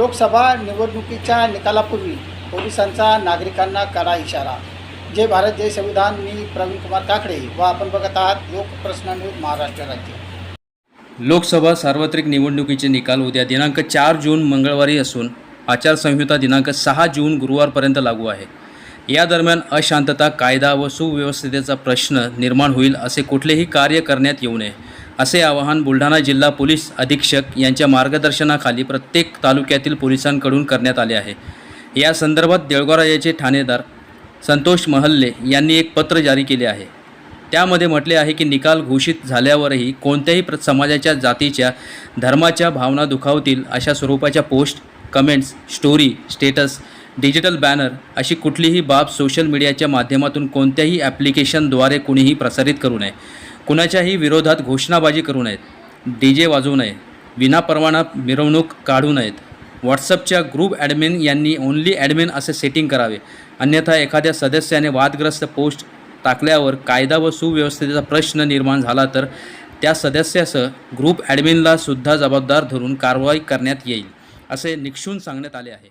लोकसभा निवडणुकीच्या निकालापूर्वी पोलिसांचा नागरिकांना करा इशारा. जय भारत जय संविधान. मी प्रवीण कुमार काकडे व आपण बघत आहात लोकप्रश्न न्यूज महाराष्ट्र राज्य. लोकसभा सार्वत्रिक निवडणुकीचे निकाल उद्या दिनांक चार जून मंगळवारी असून आचारसंहिता दिनांक सहा जून गुरुवारपर्यंत लागू आहे. या दरम्यान अशांतता कायदा व सुव्यवस्थेचा प्रश्न निर्माण होईल असे कुठलेही कार्य करण्यात येऊ नये. असे आवाहन बुलढाणा जिल्हा पोलीस अधीक्षक यांच्या मार्गदर्शनाखाली प्रत्येक तालुक्यातील पोलिसांकडून करण्यात आले आहे. या संदर्भात देळगाव ठाणेदार संतोष महल्ले यांनी एक पत्र जारी केले आहे. त्यामध्ये म्हटले आहे की निकाल घोषित झाल्यावरही कोणत्याही प्र समाजाच्या जातीच्या धर्माच्या भावना दुखावतील अशा स्वरूपाच्या post comments story status digital banner अशी कुठलीही बाब सोशल मीडियाच्या माध्यमातून कोणत्याही ॲप्लिकेशनद्वारे कुणीही प्रसारित करू नये. कुणाच्याही विरोधात घोषणाबाजी करू नयेत. डी जे वाजवू नये. विनापरवाना मिरवणूक काढू नयेत. व्हॉट्सअपच्या ग्रुप ॲडमिन यांनी ओन्ली ॲडमिन असे सेटिंग करावे. अन्यथा एखाद्या सदस्याने वादग्रस्त पोस्ट टाकल्यावर कायदा व सुव्यवस्थेचा प्रश्न निर्माण झाला तर त्या सदस्यासह ग्रुप ॲडमिनला सुद्धा जबाबदार धरून कारवाई करण्यात येईल असे निक्षून सांगण्यात आले आहे.